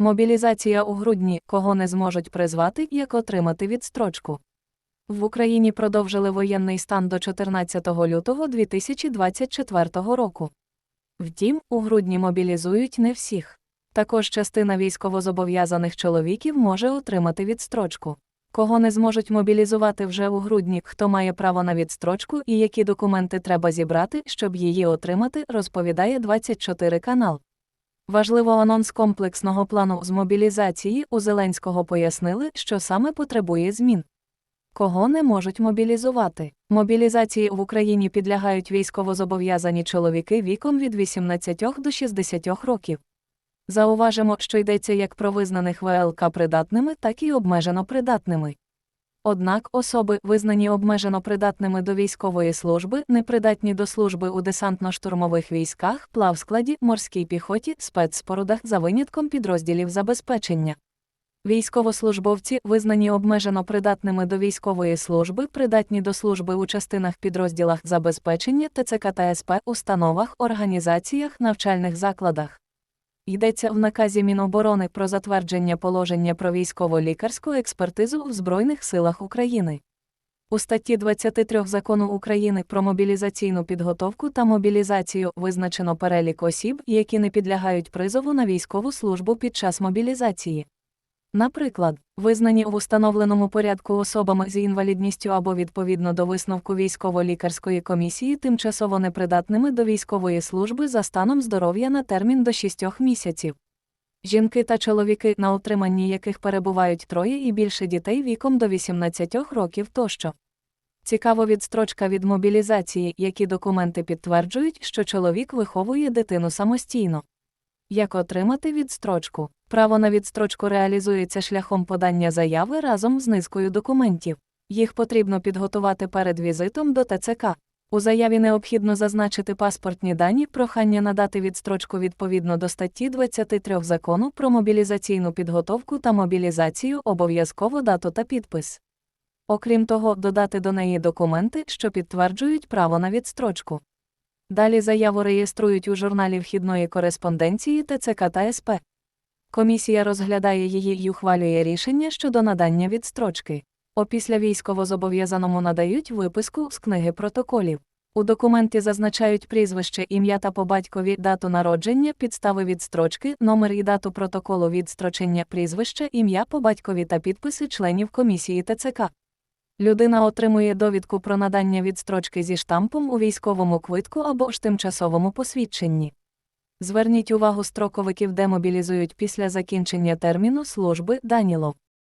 Мобілізація у грудні, кого не зможуть призвати, як отримати відстрочку. В Україні продовжили воєнний стан до 14 лютого 2024 року. Втім, у грудні мобілізують не всіх. Також частина військовозобов'язаних чоловіків може отримати відстрочку. Кого не зможуть мобілізувати вже у грудні, хто має право на відстрочку і які документи треба зібрати, щоб її отримати, розповідає 24 канал. Важливо анонс комплексного плану з мобілізації у Зеленського пояснили, що саме потребує змін. Кого не можуть мобілізувати? Мобілізації в Україні підлягають військовозобов'язані чоловіки віком від 18 до 60 років. Зауважимо, що йдеться як про визнаних ВЛК придатними, так і обмежено придатними. Однак особи, визнані обмежено придатними до військової служби, непридатні до служби у десантно-штурмових військах, плавскладі, морській піхоті, спецспорудах за винятком підрозділів забезпечення. Військовослужбовці, визнані обмежено придатними до військової служби, придатні до служби у частинах підрозділах забезпечення ТЦК та СП, установах, організаціях, навчальних закладах. Йдеться в наказі Міноборони про затвердження положення про військово-лікарську експертизу в Збройних силах України. У статті 23 закону України про мобілізаційну підготовку та мобілізацію визначено перелік осіб, які не підлягають призову на військову службу під час мобілізації. Наприклад, визнані в установленому порядку особами з інвалідністю або відповідно до висновку військово-лікарської комісії тимчасово непридатними до військової служби за станом здоров'я на термін до 6 місяців. Жінки та чоловіки, на утриманні яких перебувають троє і більше дітей віком до 18 років тощо. Цікаво відстрочка від мобілізації, які документи підтверджують, що чоловік виховує дитину самостійно. Як отримати відстрочку? Право на відстрочку реалізується шляхом подання заяви разом з низкою документів. Їх потрібно підготувати перед візитом до ТЦК. У заяві необхідно зазначити паспортні дані, прохання надати відстрочку відповідно до статті 23 закону про мобілізаційну підготовку та мобілізацію, обов'язково дату та підпис. Окрім того, додати до неї документи, що підтверджують право на відстрочку. Далі заяву реєструють у журналі вхідної кореспонденції ТЦК та СП. Комісія розглядає її й ухвалює рішення щодо надання відстрочки. Опісля військовозобов'язаному надають виписку з книги протоколів. У документі зазначають прізвище, ім'я та по батькові, дату народження, підстави відстрочки, номер і дату протоколу відстрочення, прізвище, ім'я по батькові та підписи членів комісії ТЦК. Людина отримує довідку про надання відстрочки зі штампом у військовому квитку або ж тимчасовому посвідченні. Зверніть увагу строковиків демобілізують після закінчення терміну служби Данілов.